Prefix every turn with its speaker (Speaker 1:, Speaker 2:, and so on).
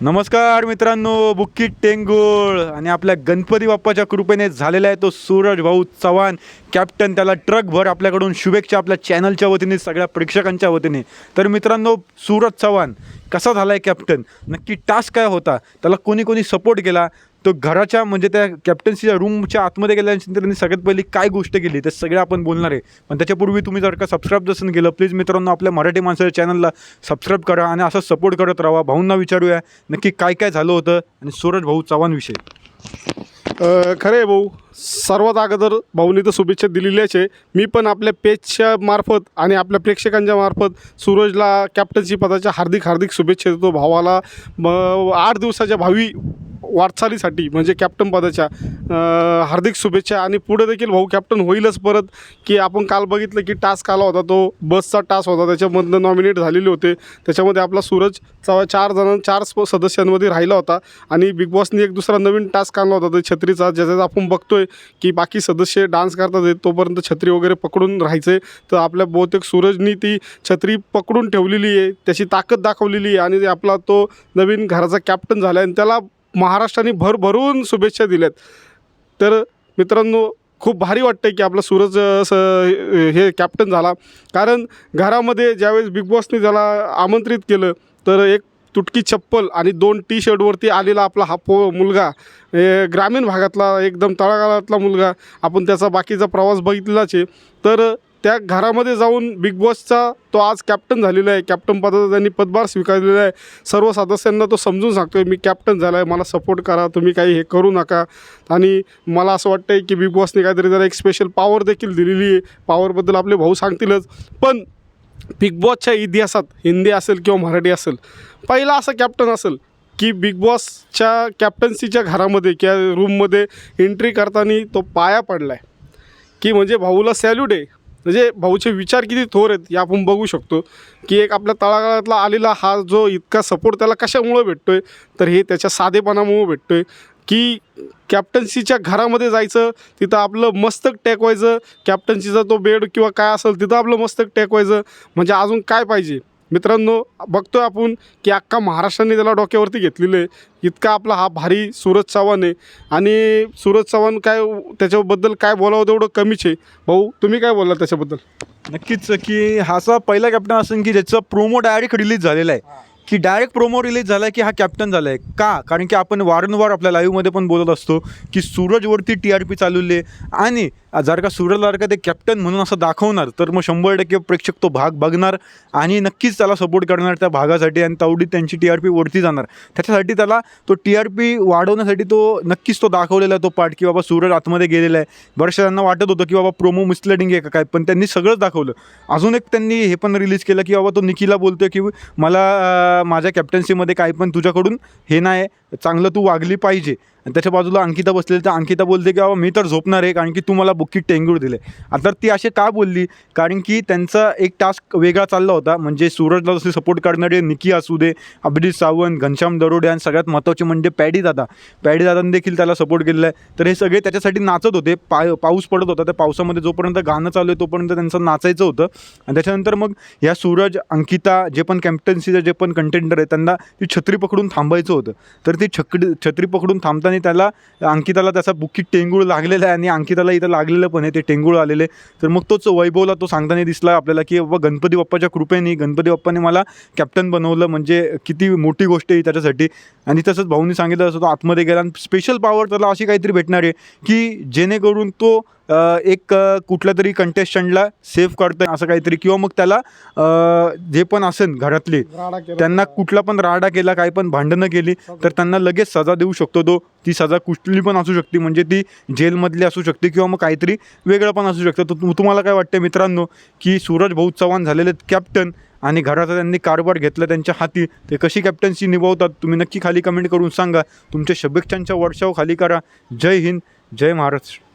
Speaker 1: नमस्कार मित्रांनो बुक्की टेंगुळ आणि आपल्या गणपती बाप्पाच्या कृपेने झालेला आहे तो सूरज भाऊ चव्हाण. कॅप्टन त्याला ट्रकभर आपल्याकडून शुभेच्छा आपल्या चॅनलच्या वतीने सगळ्या प्रेक्षकांच्या वतीने. तर मित्रांनो सूरज चव्हाण कसा झाला आहे कॅप्टन? नक्की टास्क काय होता? त्याला कोणी कोणी सपोर्ट केला? तो घराच्या म्हणजे त्या कॅप्टन्सीच्या रूमच्या आतमध्ये गेल्यानंतर त्यांनी सगळ्यात पहिली काय गोष्ट केली ते सगळं आपण बोलणार आहे. पण त्याच्यापूर्वी तुम्ही जर का सबस्क्राईब जसं केलं प्लीज मित्रांनो आपल्या मराठी माणसाच्या चॅनलला सबस्क्राईब करा आणि असं सपोर्ट करत राहा. भाऊंना विचारूया नक्की काय काय झालं होतं आणि सूरज भाऊ चव्हाणविषयी
Speaker 2: अ, खरं आहे भाऊ सर्वात अगोदर भाऊनी तर शुभेच्छा दिलेल्याच आहे. मी पण आपल्या पेजच्या मार्फत आणि आपल्या प्रेक्षकांच्या मार्फत सूरजला कॅप्टन्सी पदाच्या हार्दिक हार्दिक शुभेच्छा देतो. भावाला म आठ दिवसाच्या भावी वाटचालीसाठी म्हणजे कॅप्टन पदाच्या हार्दिक शुभेच्छा आणि पुढे देखील भाऊ कॅप्टन होईलच परत की आपण काल बघितलं की टास्क आला होता तो बसचा टास्क होता त्याच्यामधनं नॉमिनेट झालेले होते. त्याच्यामध्ये आपला सूरज चार जण चार स्प- सदस्यांमध्ये राहिला होता आणि बिग बॉसनी एक दुसरा नवीन टास्क आणला होता ते छत्रीचा ज्याच्यात आपण बघतोय की बाकी सदस्य डान्स करतात आहेत, तोपर्यंत छत्री वगैरे पकडून राहायचे. तर आपल्या बहुतेक सूरजनी ती छत्री पकडून ठेवलेली आहे त्याची ताकद दाखवलेली आहे आणि आपला तो नवीन घराचा कॅप्टन झाला आणि त्याला महाराष्ट्राने भरभरून शुभेच्छा दिल्यात. तर मित्रांनो खूप भारी वाटतं की आपला सूरज स- हे कॅप्टन झाला. कारण घरामध्ये ज्यावेळेस बिग बॉसने त्याला आमंत्रित केलं तर एक तुटकी चप्पल आणि दोन टी शर्टवरती आलेला आपला हा पो मुलगा ग्रामीण भागातला एकदम तळागाळातला मुलगा आपण त्याचा बाकीचा प्रवास बघितलाच आहे. तर त्या घरामध्ये जाऊन बिग बॉसचा तो आज कॅप्टन झालेला आहे. कॅप्टन पदाचा त्यांनी पदभार स्वीकारलेला आहे. सर्व सदस्यांना तो समजून सांगतोय मी कॅप्टन झाला आहे मला सपोर्ट करा तुम्ही काही हे करू नका. आणि मला असं वाटतं आहे की बिग बॉसने काहीतरी जरा एक स्पेशल पॉवर देखील दिलेली आहे. पॉवरबद्दल आपले भाऊ सांगतीलच. पण बिग बॉसच्या इतिहासात हिंदी असेल किंवा मराठी असेल पहिला असा कॅप्टन असेल की बिग बॉसच्या कॅप्टन्सीच्या घरामध्ये किंवा रूममध्ये एंट्री करताना तो पाया पडला आहे की म्हणजे भाऊला सॅल्यूट आहे. म्हणजे भाऊचे विचार किती थोर आहेत हे आपण बघू शकतो. की एक आपल्या तळागाळातला आलेला हा जो इतका सपोर्ट त्याला कशामुळं भेटतो आहे तर हे त्याच्या साधेपणामुळं भेटतो आहे की कॅप्टन्सीच्या घरामध्ये जायचं तिथं आपलं मस्तक टेकवायचं कॅप्टन्सीचा तो बेड किंवा काय असेल तिथं आपलं मस्तक टेकवायचं. म्हणजे अजून काय पाहिजे? मित्रांनो बघतोय आपण की अख्खा महाराष्ट्राने त्याला डोक्यावरती घेतलेलं आहे. इतका आपला हा भारी सूरज चव्हाण आहे. आणि सूरज चव्हाण काय त्याच्याबद्दल काय बोलावं तेवढं कमीच आहे. भाऊ तुम्ही काय बोलला त्याच्याबद्दल?
Speaker 1: नक्कीच की हा असा पहिला कॅप्टन असेल की ज्याचा प्रोमो डायरेक्ट रिलीज झालेला आहे. की डायरेक्ट प्रोमो रिलीज झाला आहे की हा कॅप्टन झाला आहे का? कारण की आपण वारंवार आपल्या लाईव्हमध्ये पण बोलत असतो की सूरजवरती टी आर पी चालवली आहे. आणि जर का सूरजला जर का ते कॅप्टन म्हणून असं दाखवणार तर मग शंभर टक्के प्रेक्षक तो भाग बघणार आणि नक्कीच त्याला सपोर्ट करणार त्या भागासाठी आणि तेवढी त्यांची टी आर पी वरती जाणार. त्याच्यासाठी त्याला तो टी आर पी वाढवण्यासाठी तो नक्कीच तो दाखवलेला आहे तो पार्ट की बाबा सूरज आतमध्ये गेलेला आहे. बऱ्याचशा त्यांना वाटत होतं की बाबा प्रोमो मिसलेडिंग आहे का काय पण त्यांनी सगळंच दाखवलं. अजून एक त्यांनी हे पण रिलीज केलं की बाबा तो निकीला बोलतोय की मला माझ्या कॅप्टन्सीमध्ये काय पण तुझ्याकडून हे नाही चांगलं तू वागली पाहिजे. आणि त्याच्या बाजूला अंकिता बसलेली तर अंकिता बोलते की बाबा मी तर झोपणार आहे कारण की तू मला बुक्की टेंगूळ दिले. आता ती असे का बोलली? कारण की त्यांचा एक टास्क वेगळा चालला होता. म्हणजे सूरजला जसे सपोर्ट करणारे निकी असू दे अभिजित सावंत घनश्याम दरोडे आणि सगळ्यात महत्त्वाचे म्हणजे पॅडी दादा. पॅडी दादाने देखील त्याला सपोर्ट केलेला आहे. तर हे सगळे त्याच्यासाठी नाचत होते. पाय पाऊस पडत होता. त्या पावसामध्ये जोपर्यंत गाणं चालू आहे तोपर्यंत त्यांचं नाचायचं होतं. आणि त्याच्यानंतर मग ह्या सूरज अंकिता जे पण कॅप्टन्सीचे जे पण कंटेंडर आहे त्यांना ती छत्री पकडून थांबायचं होतं. तर ती छकडी छत्री पकडून थांबताना त्याला अंकिताला त्याचा बुक्की टेंगूळ लागलेला आहे आणि अंकिताला इथं लाग लागलेलं पण आहे ते टेंगूळ आलेले तर मग तोच वैभवला तो सांगताना दिसला आपल्याला की बाबा गणपती बाप्पाच्या कृपेने गणपती बाप्पाने मला कॅप्टन बनवलं म्हणजे किती मोठी गोष्ट आहे त्याच्यासाठी. आणि तसंच भाऊनी सांगितलं असं तो आतमध्ये गेला आणि स्पेशल पॉवर त्याला अशी काहीतरी भेटणार आहे की जेणेकरून तो एक कुठल्या तरी कंटेस्टंटला सेव्ह करतोय असं काहीतरी. किंवा मग त्याला जे पण असेल घरातले त्यांना कुठला पण राडा केला काही पण भांडणं केली तर त्यांना लगेच सजा देऊ शकतो तो. ती सजा कुठली पण असू शकते. म्हणजे ती जेलमधली असू शकते किंवा मग काहीतरी वेगळं पण असू शकतं. तर तुम्हाला काय वाटतं मित्रांनो की सूरज भाऊ चव्हाण झालेले कॅप्टन आणि घराचा त्यांनी कारभार घेतला त्यांच्या हाती ते कशी कॅप्टन्सी निभावतात तुम्ही नक्की खाली कमेंट करून सांगा. तुमच्या शुभेच्छांच्या वर्षाव खाली करा. जय हिंद जय महाराष्ट्र.